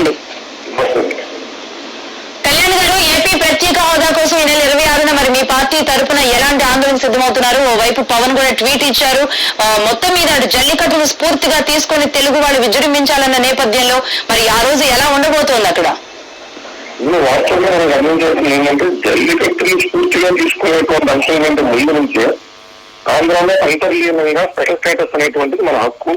చెప్పండి. కళ్యాణ్ గారు ఏపీ ప్రత్యేక హోదా కోసం ఈ నెల ఇరవై ఆరున మరి మీ పార్టీ తరపున ఎలాంటి ఆందోళన సిద్ధమవుతున్నారు? ఓవైపు పవన్ కూడా ట్వీట్ ఇచ్చారు. మొత్తం మీద అటు జల్లికట్టును స్ఫూర్తిగా తీసుకొని తెలుగు వాళ్ళు విజృంభించాలన్న నేపథ్యంలో మరి ఆ రోజు ఎలా ఉండబోతోంది అక్కడ? ఇప్పుడు వాస్తవంగా మనం గమనించాల్సింది ఏంటంటే జల్లికట్టుని స్ఫూర్తిగా తీసుకునేటువంటి అంశం కంటే ముందు నుంచే ఆంధ్రాలో అంతర్లీనంగా స్పెషల్ స్టేటస్ అనేటువంటిది మన హక్కు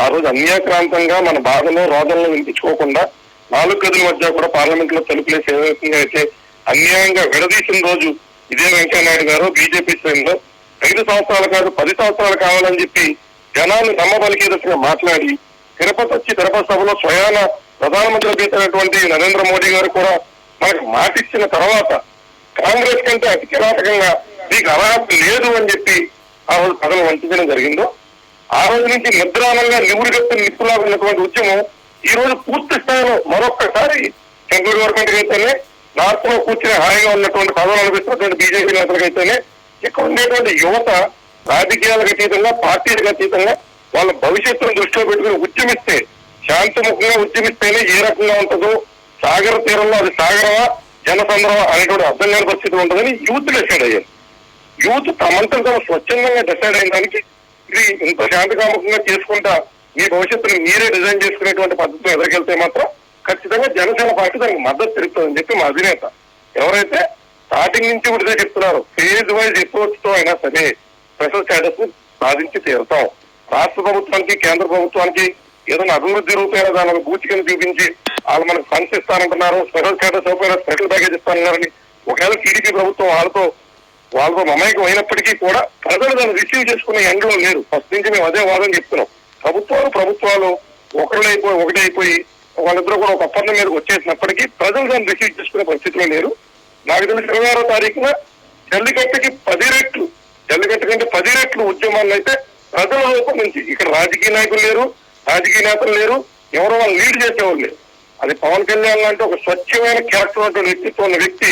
ఆ రోజు అన్యాక్రాంతంగా మన బాధలో రోదనలు వినిపించుకోకుండా నాలుగు గదుల మధ్య కూడా పార్లమెంట్లో తలుపులేసి ఏ అయితే అన్యాయంగా విడదీసిన రోజు ఇదే వెంకయ్యనాయుడు గారు బీజేపీ శ్రేణిలో ఐదు సంవత్సరాలు కాదు పది సంవత్సరాలు కావాలని చెప్పి జనాన్ని నమ్మబలికే దశగా మాట్లాడి తిరుపతి వచ్చి తిరుపతి సభలో స్వయాన ప్రధానమంత్రి చేసినటువంటి నరేంద్ర మోడీ గారు కూడా మనకు మాటిచ్చిన తర్వాత కాంగ్రెస్ కంటే అతి కిరాటకంగా మీకు అర్హత లేదు అని చెప్పి ఆ రోజు ప్రజలు వంచడం జరిగిందో ఆ రోజు నుంచి నిద్రానంగా నివుడు గట్టు నిప్పులా ఉన్నటువంటి ఉద్యమం ఈ రోజు పూర్తి స్థాయిలో మరొక్కసారి సెంట్రల్ గవర్నమెంట్ అయితేనే నార్త్లో కూర్చుని హాయిగా ఉన్నటువంటి పదవులు అనిపిస్తున్నటువంటి బీజేపీ నేతలకైతేనే ఇక్కడ ఉండేటువంటి యువత రాజకీయాలకు అతీతంగా పార్టీలకు అతీతంగా వాళ్ళ భవిష్యత్తును దృష్టిలో పెట్టుకుని ఉద్యమిస్తే శాంతిముఖంగా ఉద్యమిస్తేనే ఏ రకంగా ఉంటుందో సాగర తీరంలో అది సాగరమా జనసంద్రమా అనేటువంటి అర్థం లేని పరిస్థితి ఉంటుందని యూత్ డిసైడ్ అయ్యారు. యూత్ తమంతా తమ స్వచ్ఛందంగా డిసైడ్ అయిన దానికి ఇది ఇంత శాంతికాముఖంగా చేసుకుంటా మీ భవిష్యత్తుని మీరే డిజైన్ చేసుకునేటువంటి పద్ధతిలో ఎదురుకెళ్తే మాత్రం ఖచ్చితంగా జనసేన పార్టీ దానికి మద్దతు తెలుపుతుందని చెప్పి మా అధినేత. ఎవరైతే స్టార్టింగ్ నుంచి కూడా చెప్తున్నారు ఫేజ్ వైజ్ అప్రోచ్తో అయినా సరే స్పెషల్ స్టేటస్ని సాధించి తీరుతాం. రాష్ట్ర ప్రభుత్వానికి కేంద్ర ప్రభుత్వానికి ఏదైనా అభివృద్ధి రూపేణా దాని బూచికని చూపించి వాళ్ళు మనకు ఫండ్స్ ఇస్తానంటున్నారు స్పెషల్ స్టేటస్ రూపేణా స్పెషల్ ప్యాకేజ్ ఇస్తానన్నారని ఒకవేళ టీడీపీ ప్రభుత్వం వాళ్ళతో వాళ్ళతో మమైకం అయినప్పటికీ కూడా ప్రజలు దాన్ని రిసీవ్ చేసుకునే ఎండ్లో లేరు. ఫస్ట్ నుంచి మేము అదే వాదన చెప్తున్నాం. ప్రభుత్వాలు ప్రభుత్వాలు ఒకళ్ళైపోయి ఒకటైపోయి వాళ్ళిద్దరూ కూడా ఒక ఒప్పందం మీదకి వచ్చేసినప్పటికీ ప్రజలు దాన్ని రిసీవ్ చేసుకునే పరిస్థితిలో లేరు. నాకు తెలిసి ఇరవై ఆరో తారీఖున జల్లికట్టుకి పది రెట్లు జల్లికట్టు కంటే పది రెట్లు ఉద్యమాలను అయితే ప్రజల వైపు నుంచి ఇక్కడ రాజకీయ నాయకులు లేరు రాజకీయ నేతలు లేరు ఎవరో వాళ్ళు లీడ్ చేసేవాళ్ళు లేరు. అది పవన్ కళ్యాణ్ లాంటి ఒక స్వచ్ఛమైన క్యారెక్టర్ వ్యక్తిత్వం ఉన్న వ్యక్తి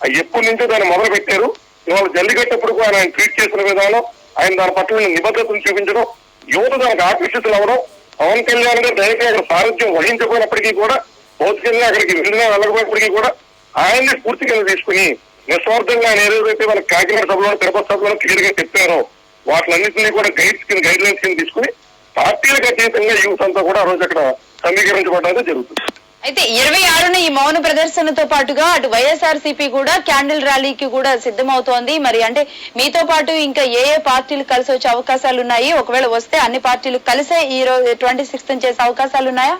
ఆ ఎప్పటి నుంచో దాన్ని మొదలు పెట్టారు ఇవాళ జల్లికట్టప్పుడు కూడా ఆయన ట్వీట్ చేసిన విధానం ఆయన దాని పట్ల నిబద్ధతను చూపించడం యువత దానికి ఆకర్షితులు అవ్వడం పవన్ కళ్యాణ్ గారు డైరెక్ట్ అక్కడ సారథ్యం వహించకపోయినప్పటికీ కూడా భౌతికంగా అక్కడికి వెళ్ళినా వెళ్ళకపోయినప్పటికీ కూడా ఆయన్ని స్ఫూర్తిగా తీసుకుని నిస్వార్థంగా ఆయన ఏదైతే మన కాకినాడ సభలో తిరుపతి సభలో క్లియర్గా చెప్పారో వాటిలన్నింటినీ కూడా గైడ్స్ కింద గైడ్ లైన్స్ కింద తీసుకుని పార్టీలకు అతీతంగా యూత్ అంతా కూడా ఆ రోజు అక్కడ సమీకరించబడడం అయితే జరుగుతుంది. అయితే ఇరవై ఆరున ఈ మౌన ప్రదర్శనతో పాటుగా అటు వైఎస్ఆర్సీపీ కూడా క్యాండిల్ ర్యాలీకి కూడా సిద్ధమవుతోంది. మరి అంటే మీతో పాటు ఇంకా ఏ ఏ పార్టీలు కలిసి వచ్చే అవకాశాలు ఉన్నాయి ఒకవేళ వస్తే అన్ని పార్టీలు కలిసే ఈ రోజు ట్వంటీ సిక్స్త్ చేసే అవకాశాలు ఉన్నాయా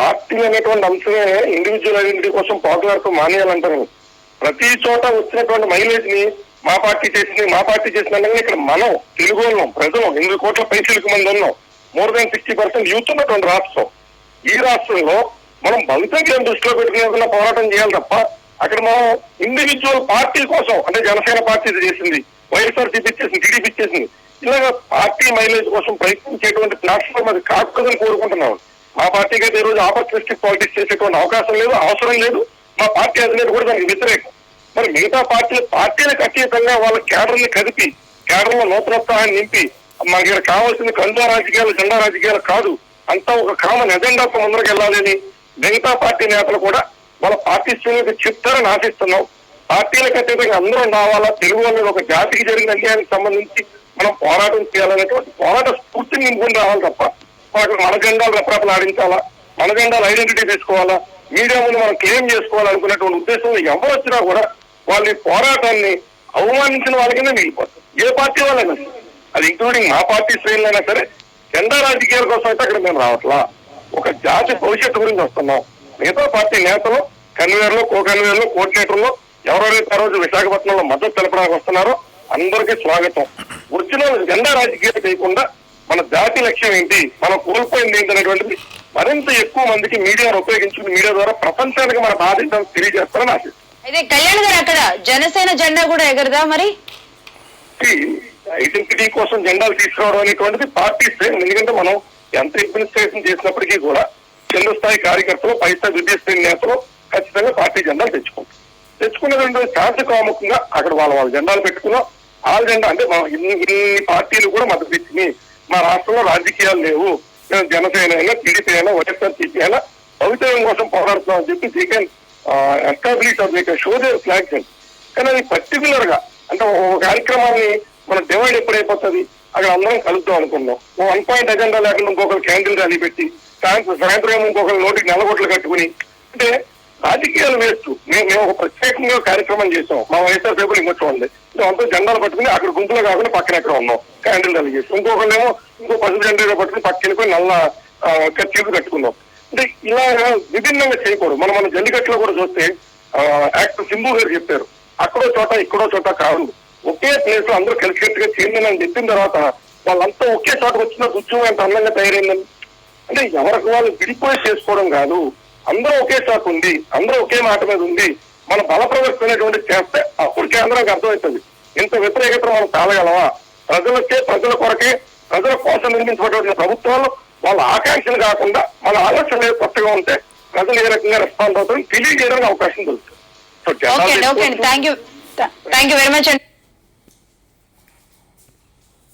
పార్టీ అనేటువంటి అంశమే ఇండివిజువల్ ఐడెంటిటీ కోసం పోట్లాడుతూ మానేయాలంటారు. ప్రతి చోట వచ్చినటువంటి మైలేజ్ని మా పార్టీ చేసింది మా పార్టీ చేసిన ఇక్కడ మనం తెలుగు వాళ్ళం ప్రజలు ఎనిమిది కోట్ల పైసలకు మంది ఉన్నాం. More than sixty percent youth ఉన్నటువంటి రాష్ట్రం. ఈ రాష్ట్రంలో మనం భవిష్యత్తు దృష్టిలో పెట్టుకుని ఏదైనా పోరాటం చేయాలి తప్ప అక్కడ మనం ఇండివిజువల్ పార్టీ కోసం అంటే జనసేన పార్టీ చేసింది వైఎస్ఆర్ ఇచ్చేసింది టీడీపీ ఇచ్చేసింది ఇలాగ పార్టీ మైలేజ్ కోసం ప్రయత్నించేటువంటి ప్లాట్ఫామ్ అది కాకూడదని కోరుకుంటున్నాం. మా పార్టీకి అయితే రోజు ఆపర్చునిస్టిక్ పాలిటిక్స్ చేసేటువంటి అవకాశం లేదు అవసరం లేదు. మా పార్టీ అధినేత కూడా దానికి వ్యతిరేకం. మరి మిగతా పార్టీలు పార్టీలకు అతీతంగా వాళ్ళ కేడర్ని కదిపి కేడర్లో నూతనోత్సాహాన్ని నింపి మనకి ఇక్కడ కావాల్సింది కండా రాజకీయాలు జెండా రాజకీయాలు కాదు. అంతా ఒక కామన్ ఎజెండాతో ముందరకు వెళ్ళాలని మిగతా పార్టీ నేతలు కూడా వాళ్ళ పార్టీ శ్రేణులకు చెప్తారని ఆశిస్తున్నాం. పార్టీలకు అతీతంగా అందరం రావాలా? తెలుగు వాళ్ళ ఒక జాతికి జరిగిన అన్యాయానికి సంబంధించి మనం పోరాటం చేయాలనేటువంటి పోరాట స్ఫూర్తిని నింపుకుని రావాలి తప్ప మాకు మన జెండాలు రెపరెపలు ఆడించాలా? మన జెండాలు ఐడెంటిటీ తీసుకోవాలా? మీడియా ముందు మనం క్లెయిమ్ చేసుకోవాలనుకునేటువంటి ఉద్దేశంలో ఎవరు వచ్చినా కూడా వాళ్ళ పోరాటాన్ని అవమానించిన వాళ్ళకైనా మిగిలిపోతారు ఏ పార్టీ వాళ్ళైనా అది ఇంక్లూడింగ్ మా పార్టీ శ్రేణులైనా సరే జెండా రాజకీయాల కోసం అయితే అక్కడ మేము రావట్లా. ఒక జాతి భవిష్యత్తు గురించి వస్తున్నాం. మిగతా పార్టీ నేతలు కన్వీనర్లు కో కన్వీనర్లు కోఆర్డినేటర్లు ఎవరెవరైతే రోజు విశాఖపట్నంలో మద్దతు తెలపడానికి వస్తున్నారో అందరికీ స్వాగతం. వచ్చిన వాళ్ళు జెండా రాజకీయాలు చేయకుండా మన జాతి లక్ష్యం ఏంటి? మనం కోల్పోయింది ఏంటి అనేటువంటిది మరింత ఎక్కువ మందికి మీడియాను ఉపయోగించుకుని మీడియా ద్వారా ప్రపంచానికి మన బాధ్యతను తెలియజేస్తారని ఆశిస్తున్నాను అయితే కళ్యాణ్ గారు అక్కడ జనసేన జెండా కూడా ఎగరదా మరి? ఐడెంటిటీ కోసం జెండాలు తీసుకురావడం అనేటువంటిది పార్టీ శ్రేణి. ఎందుకంటే మనం ఎంత అడ్మినిస్ట్రేషన్ చేసినప్పటికీ కూడా కింద స్థాయి కార్యకర్తలు పై స్థాయి విద్యా శ్రేణి నేతలు ఖచ్చితంగా పార్టీ జెండాలు తెచ్చుకుంటారు. తెచ్చుకున్నటువంటి శాంతికాముఖంగా అక్కడ వాళ్ళ వాళ్ళ జెండాలు పెట్టుకున్నాం. ఆల్ జెండా అంటే ఇన్ని ఇన్ని పార్టీలు కూడా మద్దతు ఇచ్చినాయి. మా రాష్ట్రంలో రాజకీయాలు లేవు. జనసేన అయినా టీడీపీ అయినా వైఎస్ఆర్ సిపి అయినా భవితవ్యం కోసం పోరాడుతున్నాం అని చెప్పి they can establish they can show their flags కానీ అది పర్టికులర్గా అంటే ఒక కార్యక్రమాన్ని మన డివైడ్ ఎప్పుడైపోతుంది? అక్కడ అందరం కలుద్దాం అనుకున్నాం ఓ వన్ పాయింట్ అజెండా లేకుండా ఇంకొకరు క్యాండిల్ ర్యాలీ పెట్టి సాయంత్రం సాయంత్రం ఇంకొకరు నోటికి నెలగొట్లు కట్టుకుని అంటే రాజకీయాలు వేస్ట్. మేము మేము ఒక ప్రత్యేకంగా కార్యక్రమం చేసాం మా వైఎస్ఆర్ పేపర్ ఇమ్మొచ్చుకోండి అంతా జెండాలు పట్టుకుని అక్కడ గుంపులో కాకుండా పక్కన ఎక్కడ ఉన్నాం. క్యాండిల్ ర్యాలీ చేసి ఇంకొకళ్ళేమో ఇంకో పసుపు జెండా పట్టుకుని పక్కన పోయి నల్ల ఖర్చీలు కట్టుకున్నాం. అంటే ఇలా విభిన్నంగా చేయకూడదు. మనం మన జల్లికట్టులో కూడా చూస్తే యాక్టర్ సింబు గారు చెప్పారు అక్కడో చోట ఇక్కడో చోట కాదు. ఒకే ప్లేస్లో అందరూ కలిసికట్టుగా చేయండి అని చెప్పిన తర్వాత వాళ్ళంతా ఒకే చోట వచ్చిన ఉద్యోగం ఎంత అందంగా తయారైందని. అంటే ఎవరికి వాళ్ళు విడిపోయి చేసుకోవడం కాదు. అందరూ ఒకే చోట ఉంది అందరూ ఒకే మాట మీద ఉంది మన బల ప్రదర్శనటువంటి చేస్తే అప్పుడు కేంద్రానికి అర్థమవుతుంది. ఇంత వ్యతిరేకత మనం తాళగలవా ప్రజలకే ప్రజల కొరకే ప్రజల కోసం నిర్మించబడిన ప్రభుత్వాలు వాళ్ళ ఆకాంక్షలు కాకుండా మన ఆలోచనలు కొత్తగా ఉంటే ప్రజలు ఏ రకంగా రెస్పాండ్ అవుతారని తెలియజేయడానికి అవకాశం దొరుకుతుంది. So thank you very much అండి